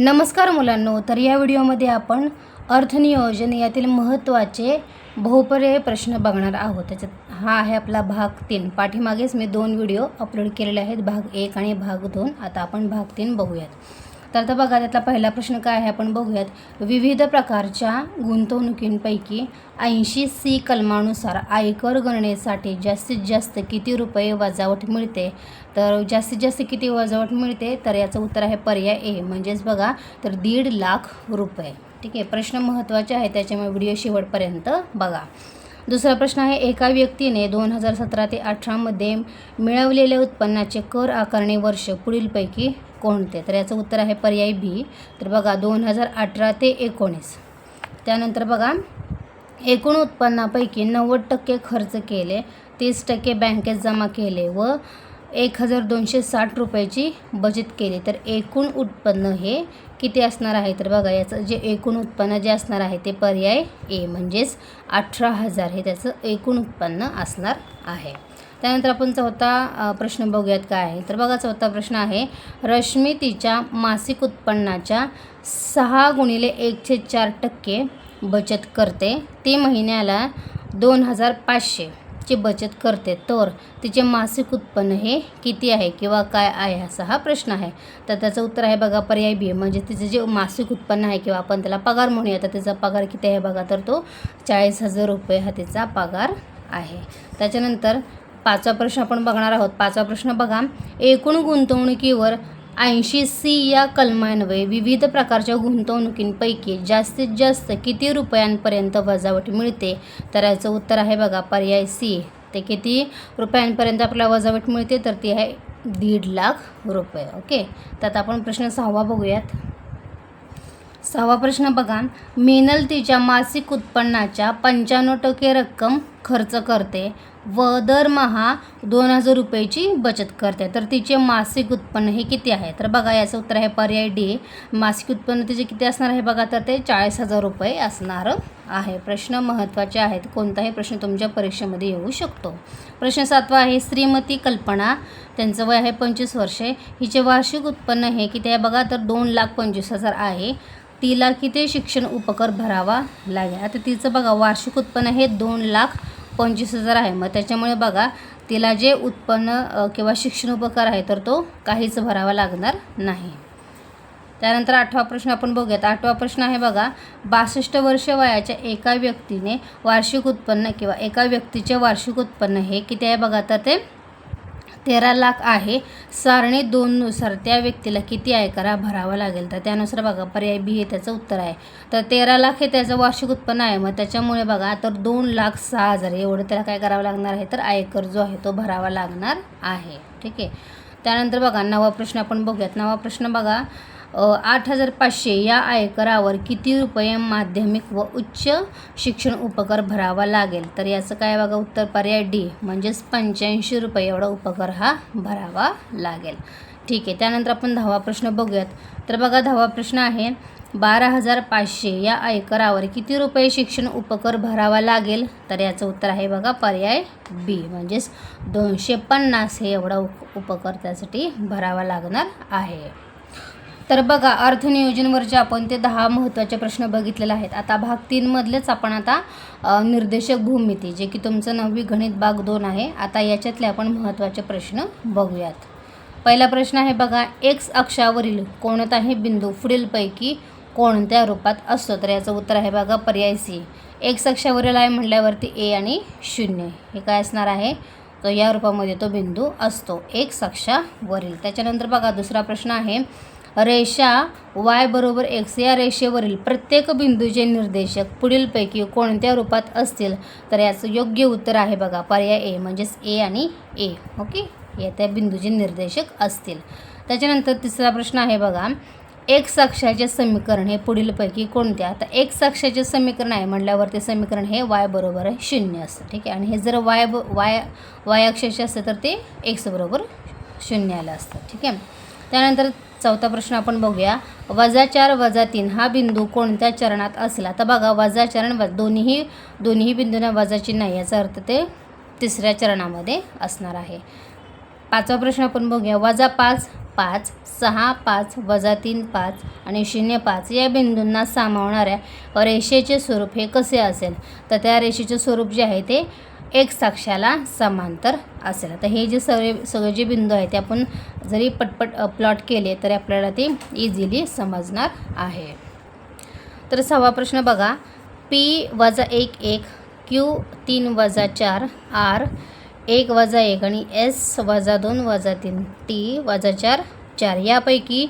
नमस्कार मुलांनो तर या व्हिडिओमध्ये आपण अर्थनियोजन यातील महत्त्वाचे बहुपर्याय प्रश्न बघणार आहोत. त्याच्यात हा आहे आपला भाग तीन. पाठीमागेच मी दोन व्हिडिओ अपलोड केलेले आहेत. भाग एक आणि भाग दोन. आता आपण भाग तीन बघूयात. तर आता बघा त्यातला पहिला प्रश्न काय आहे आपण बघूयात. विविध प्रकारच्या गुंतवणुकींपैकी ऐंशी सी कलमानुसार आयकर गणनेसाठी जास्तीत जास्त किती रुपये वजावट मिळते? तर जास्तीत जास्त किती वजावट मिळते? तर याचं उत्तर आहे पर्याय ए म्हणजेच बघा तर दीड लाख रुपये. ठीक आहे प्रश्न महत्त्वाचे आहे त्याच्यामुळे व्हिडिओ शेवटपर्यंत बघा. दुसरा प्रश्न आहे एका व्यक्तीने दोन हजार सतरा ते अठरामध्ये मिळवलेल्या उत्पन्नाचे कर आकारणी वर्ष पुढीलपैकी कोणते? तर याचं उत्तर आहे पर्याय बी. तर बघा दोन हजार अठरा ते एकोणीस. त्यानंतर बघा एकूण उत्पन्नापैकी नव्वद टक्के खर्च केले तीस टक्के बँकेत जमा केले व एक हजार दोनशे साठ रुपयाची बचत केली. तर एकूण उत्पन्न हे किती असणार आहे? तर बघा याचं जे एकूण उत्पन्न जे असणार आहे ते पर्याय ए म्हणजेच अठरा हजार हे त्याचं एकूण उत्पन्न असणार आहे. त्यानंतर आपण चौथा प्रश्न बघूयात काय आहे? तर बघा चौथा प्रश्न आहे रश्मी तिच्या मासिक उत्पन्नाच्या सहा गुणिले एकशे चार टक्के बचत करते. ती महिन्याला दोन हजार पाचशे. ची बचत करते. तर तिचे मासिक उत्पन्न हे किती आहे किंवा काय आहे असा हा प्रश्न आहे. तर त्याचं उत्तर आहे बघा पर्याय बी. म्हणजे तिचं जे मासिक उत्पन्न आहे किंवा आपण त्याला पगार म्हणूया तर त्याचा पगार किती आहे बघा? तर तो चाळीस हजार रुपये हा तिचा पगार आहे. त्याच्यानंतर पाचवा प्रश्न आपण बघणार आहोत. पाचवा प्रश्न बघा. एकूण गुंतवणुकीवर ऐंशी सी या कलमान्वये विविध प्रकारच्या गुंतवणुकींपैकी जास्तीत जास्त किती रुपयांपर्यंत वजावट मिळते? तर याचं उत्तर आहे बघा पर्याय सी. ते किती रुपयांपर्यंत आपल्याला वजावट मिळते? तर ती आहे दीड लाख रुपये. ओके? तर आता आपण प्रश्न सहावा बघूयात. सहावा प्रश्न बघा. मिनल तिच्या मासिक उत्पन्नाच्या पंच्याण्णव टक्के रक्कम खर्च करते व दरमहा दोन हजार रुपयाची बचत करते. तर तिचे मासिक उत्पन्न हे किती आहे? तर बघा याचं उत्तर आहे पर्याय डी. मासिक उत्पन्न तिचे किती असणार आहे बघा? तर ते चाळीस हजार रुपये असणार आहे. प्रश्न महत्त्वाचे आहेत. कोणताही प्रश्न तुमच्या परीक्षेमध्ये येऊ शकतो. प्रश्न सातवा आहे श्रीमती कल्पना. त्यांचं वय आहे पंचवीस वर्षे. हिचे वार्षिक उत्पन्न हे किती आहे बघा? तर दोन लाख पंचवीस हजार आहे. तिला किती शिक्षण उपकर भरावा लागेल? आता तिचं बघा वार्षिक उत्पन्न हे दोन लाख पंचवीस हजार आहे. मग त्याच्यामुळे बघा तिला जे उत्पन्न किंवा शिक्षण उपकार आहे तर तो काहीच भरावा लागणार नाही. त्यानंतर आठवा प्रश्न आपण बघूयात. आठवा प्रश्न आहे बघा बासष्ट वर्ष वयाच्या एका व्यक्तीने वार्षिक उत्पन्न किंवा एका व्यक्तीचे वार्षिक उत्पन्न हे किती आहे बघा? तर ते तेरा लाख आहे. सारणी दोननुसार त्या व्यक्तीला किती आयकरा भरावा लागेल? तर त्यानुसार बघा पर्याय बी हे त्याचं उत्तर आहे. तर तेरा लाख हे त्याचं वार्षिक उत्पन्न आहे. मग त्याच्यामुळे बघा तर दोन लाख सहा हजार एवढं त्याला काय करावं लागणार आहे? तर आयकर जो आहे तो भरावा लागणार आहे. ठीक आहे? त्यानंतर बघा नवा प्रश्न आपण बघूयात. नवा प्रश्न बघा आठ हजार पाचशे या आयकरावर किती रुपये माध्यमिक व उच्च शिक्षण उपकर भरावा लागेल? तर याचं काय बघा उत्तर पर्याय डी म्हणजेच पंच्याऐंशी रुपये एवढा उपकर हा भरावा लागेल. ठीक आहे त्यानंतर आपण दहावा प्रश्न बघूयात. तर बघा दहावा प्रश्न आहे बारा हजार पाचशे या आयकरावर किती रुपये शिक्षण उपकर भरावा लागेल? तर याचं उत्तर आहे बघा पर्याय बी म्हणजेच दोनशे पन्नास हे एवढा उपकर त्यासाठी भरावा लागणार आहे. तर बघा अर्थनियोजनवरचे आपण ते दहा महत्त्वाचे प्रश्न बघितलेले आहेत. आता भाग तीनमधलेच आपण आता निर्देशक भूमिती जे की तुमचं नववी गणित भाग दोन आहे. आता याच्यातले आपण महत्त्वाचे प्रश्न बघूयात. पहिला प्रश्न आहे बघा एक्स अक्षावरील कोणताही बिंदू पुढीलपैकी कोणत्या रूपात असतो? तर याचं उत्तर आहे बघा पर्याय सी. एक्स अक्षावरील आहे म्हटल्यावरती ए आणि शून्य. हे काय असणार आहे? तर या रूपामध्ये तो बिंदू असतो एक्स अक्षावरील. त्याच्यानंतर बघा दुसरा प्रश्न आहे रेषा वाय बरोबर एक्स या रेषेवरील प्रत्येक बिंदूचे निर्देशक पुढीलपैकी कोणत्या रूपात असतील? तर याचं योग्य उत्तर आहे बघा पर्याय ए म्हणजेच ए आणि ए ओके? या त्या बिंदूचे निर्देशक असतील. त्याच्यानंतर तिसरा प्रश्न आहे बघा एक्स अक्षाचे समीकरण हे पुढीलपैकी कोणते आता एक्स अक्षाचे समीकरण आहे म्हटल्यावर ते समीकरण हे वाय बरोबर आहे शून्य असतं ठीक आहे? आणि हे जर वाय ब वाय वाय अक्षाचे असतं तर ते एक्स बरोबर शून्य आलं असतं ठीक आहे? त्यानंतर चौथा प्रश्न आपण बघूया. वजा चार वजा तीन हा बिंदू कोणत्या चरणात असला? तर बघा वजा चरण व दोन्ही दोन्ही बिंदूंना वजा चिन्ह आहे याचा अर्थ ते तिसऱ्या चरणामध्ये असणार आहे. पाचवा प्रश्न आपण बघूया. वजा पाच पाच सहा पाच वजा तीन पाच आणि शून्य पाच या बिंदूंना सामावणाऱ्या रेषेचे स्वरूप हे कसे असेल? तर त्या रेषेचे स्वरूप जे आहे ते एक साक्षाला समांतर असेल. तर हे जे सगळे सगळे जे बिंदू आहेत ते आपण जरी पटपट प्लॉट केले तरी आपल्याला ते इझिली समजणार आहे. तर सहावा प्रश्न बघा. पी वजा एक एक. क्यू तीन वजा चार. आर एक वजा एक आणि एस वजा दोन वजा तीन. टी वजा चार चार. यापैकी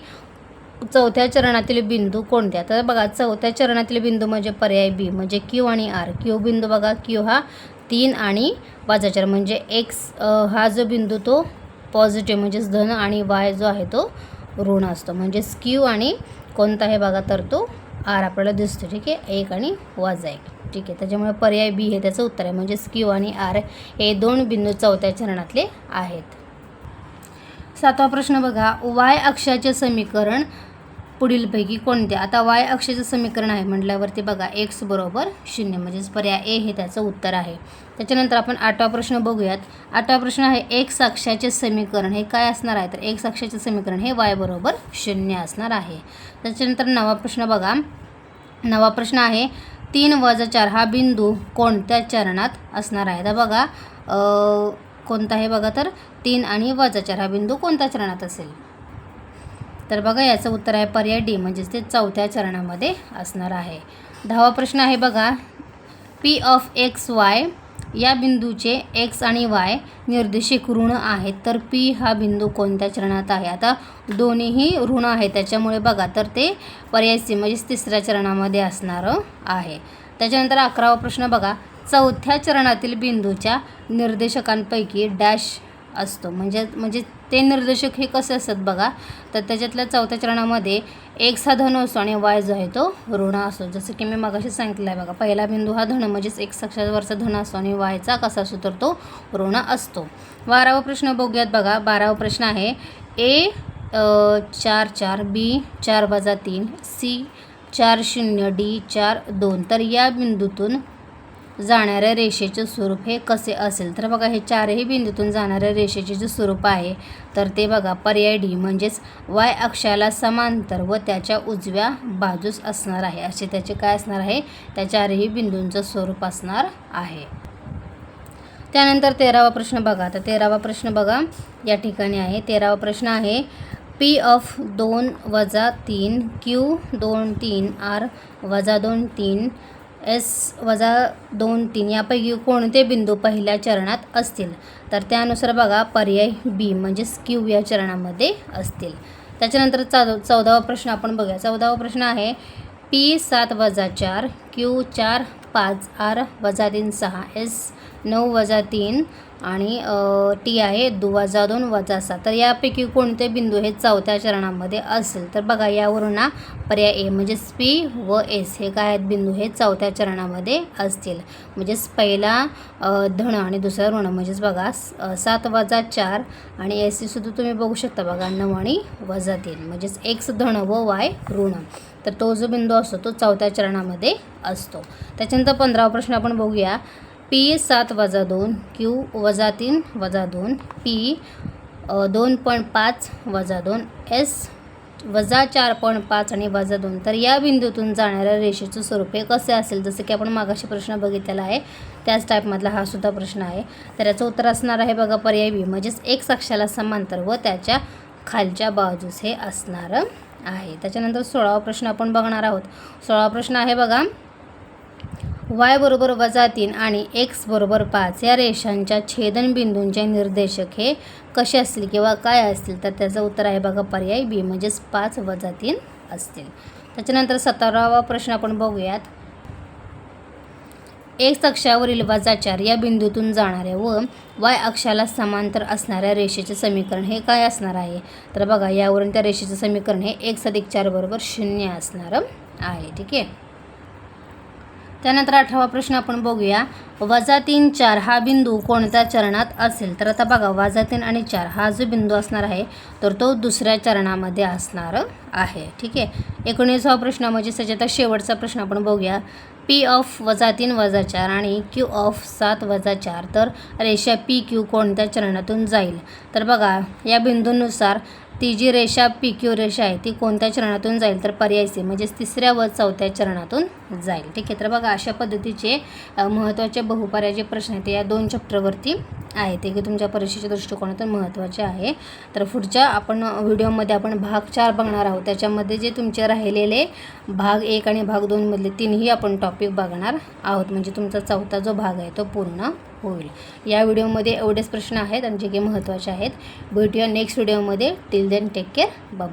चौथ्या चरणातील बिंदू कोणत्या तर बघा चौथ्या चरणातील बिंदू म्हणजे पर्याय बी म्हणजे क्यू आणि आर क्यू बिंदू बघा. क्यू हा तीन आणि वजा चार म्हणजे एक्स हा जो बिंदू तो पॉझिटिव्ह म्हणजेच धन आणि वाय जो आहे तो ऋण असतो. म्हणजेच क्यू आणि कोणता हे बघा तर तो आर आपल्याला दिसतो. ठीक आहे? एक आणि वजा एक. ठीक आहे? त्याच्यामुळे पर्याय बी हे त्याचं उत्तर आहे. म्हणजेच क्यू आणि आर हे दोन बिंदू चौथ्या चरणातले आहेत. सातवा प्रश्न बघा. वाय अक्षाचे समीकरण पुढीलपैकी कोणते आता वाय अक्षाचे समीकरण आहे म्हटल्यावरती बघा एक्स बरोबर शून्य. म्हणजेच पर्याय ए हे त्याचं उत्तर आहे. त्याच्यानंतर आपण आठवा प्रश्न बघूयात. आठवा प्रश्न आहे एक्स अक्षाचे समीकरण हे काय असणार आहे? तर एक्स अक्षाचे समीकरण हे वाय बरोबर शून्य असणार आहे. त्याच्यानंतर नवा प्रश्न बघा. नवा प्रश्न आहे तीन वजा चार हा बिंदू कोणत्या चरणात असणार आहे? तर बघा कोणता आहे बघा तर तीन आणि वजा चार हा बिंदू कोणत्या चरणात असेल? तर बघा याचं उत्तर आहे पर्याय डी म्हणजेच ते चौथ्या चरणामध्ये असणार आहे. दहावा प्रश्न आहे बघा पी ऑफ एक्स वाय या बिंदूचे एक्स आणि वाय निर्देशिक ऋण आहेत तर पी हा बिंदू कोणत्या चरणात आहे? आता दोन्हीही ऋण आहे त्याच्यामुळे बघा तर ते पर्याय सी म्हणजेच तिसऱ्या चरणामध्ये असणारं आहे. त्याच्यानंतर अकरावा प्रश्न बघा चौथ्या चरणातील बिंदूच्या निर्देशकांपैकी डॅश असतो म्हणजे म्हणजे ते निर्देशक हे कसे असतात बघा. तर त्याच्यातल्या चौथ्या चरणामध्ये एक हा धन असतो आणि वाय जो आहे तो ऋण असतो. जसं की मी मगाशी सांगितलं आहे बघा पहिला बिंदू हा धन म्हणजेच एक अक्षावरचा धन असतो आणि वायचा कसा असतो तर तो ऋण असतो. बारावा प्रश्न बघूयात बघा. बारावा प्रश्न आहे ए चार चार बी चार वजा तीन सी चार शून्य डी चार दोन. तर या बिंदूतून जाणाऱ्या रेषेचे स्वरूप हे कसे असेल? तर बघा हे चारही बिंदूतून जाणाऱ्या रेषेचे जे स्वरूप आहे तर ते बघा पर्याय डी म्हणजेच वाय अक्षाला समांतर व त्याच्या उजव्या बाजूस असणार आहे. असे त्याचे काय असणार आहे? त्या चारही बिंदूंचं स्वरूप असणार आहे. त्यानंतर तेरावा प्रश्न बघा. तर तेरावा प्रश्न बघा या ठिकाणी आहे. तेरावा प्रश्न आहे पी ऑफ दोन वजा तीन क्यू दोन तीन आर वजा दोन तीन एस वजा दोन तीन यापैकी कोणते बिंदू पहिल्या चरणात असतील? तर त्यानुसार बघा पर्याय बी म्हणजेच क्यू या चरणामध्ये असतील. त्याच्यानंतर चौ चौदावा प्रश्न आपण बघूया. चौदावा प्रश्न आहे पी सात वजा चार क्यू चार पाच आर वजा तीन सहा एस नऊ वजा तीन आणि टी आहे दु वजा दोन वजा सात. तर यापैकी कोणते बिंदू हे चौथ्या चरणामध्ये असेल? तर बघा यावरून ना पर्याय ए म्हणजेच पी व एस हे काय आहेत? बिंदू हे चौथ्या चरणामध्ये असतील. म्हणजेच पहिला धन आणि दुसरा ऋण. म्हणजेच बघा सात वजा चार आणि एस सुद्धा तुम्ही बघू शकता बघा नऊ आणि वजा तीन. म्हणजेच एक्स धन व वाय ऋण. तर तो जो बिंदू असतो तो चौथ्या चरणामध्ये असतो. त्याच्यानंतर पंधरावा प्रश्न आपण बघूया. पी सात वजा दोन क्यू वजा तीन वजा दोन पी दोन पॉईंट पाच वजा दोन एस वजा चार पॉईंट पाच आणि वजा दोन. तर या बिंदूतून जाणाऱ्या रेषेचं स्वरूप हे कसे असेल? जसं की आपण मागाशी प्रश्न बघितलेला आहे त्याच टाईपमधला हा सुद्धा प्रश्न आहे. तर याचं उत्तर असणार आहे बघा पर्याय बी म्हणजेच एक अक्षाला समांतर व त्याच्या खालच्या बाजूस हे असणारं आहे. त्याच्यानंतर सोळावा प्रश्न आपण बघणार आहोत. सोळावा प्रश्न आहे बघा वाय बरोबर वजा तीन आणि एक्स बरोबर पाच या रेषांच्या छेदनबिंदूंचे निर्देशक हे कसे असतील किंवा काय असतील? तर त्याचं उत्तर आहे बघा पर्याय बी म्हणजेच पाच वजा तीन असतील. त्याच्यानंतर सतरावा प्रश्न आपण बघूयात. एक्स अक्षावरील वजा चार या बिंदूतून जाणाऱ्या व वाय अक्षाला समांतर असणाऱ्या रेषेचे समीकरण हे काय असणार आहे? तर बघा यावरून त्या रेषेचं समीकरण हे एक्स अधिक चार बरोबर शून्य असणारं आहे. ठीक आहे? त्यानंतर अठरावा प्रश्न आपण बघूया. वजा तीन चार हा बिंदू कोणत्या चरणात असेल? तर आता बघा वजा तीन आणि चार हा जो बिंदू असणार आहे तर तो दुसऱ्या चरणामध्ये असणार आहे. ठीक आहे? एकोणीसावा प्रश्न म्हणजे त्याच्यात शेवटचा प्रश्न आपण बघूया. पी ऑफ वजा तीन वजा चार आणि क्यू ऑफ सात वजा चार तर रेषा पी क्यू कोणत्या चरणातून जाईल? तर बघा या बिंदूनुसार ती जी रेषा पी क्यू रेषा आहे ती कोणत्या चरणातून जाईल तर पर्याय सी म्हणजेच तिसऱ्या व चौथ्या चरणातून जाईल. ठीक आहे तर बघा अशा पद्धतीचे महत्त्वाचे बहुपर्याचे प्रश्न आहेत ते या दोन चॅप्टरवरती आहेत. ते की तुमच्या परीक्षेच्या दृष्टिकोनातून महत्त्वाचे आहे. तर पुढच्या आपण व्हिडिओमध्ये आपण भाग चार बघणार आहोत. त्याच्यामध्ये जे तुमचे राहिलेले भाग एक आणि भाग दोनमधले तीनही आपण टॉपिक बघणार आहोत. म्हणजे तुमचा चौथा जो भाग आहे तो पूर्ण होईल. या व्हिडिओमध्ये एवढेच प्रश्न आहेत आणि जे काही महत्त्वाचे आहेत. भेटूया नेक्स्ट व्हिडिओमध्ये till then take care bye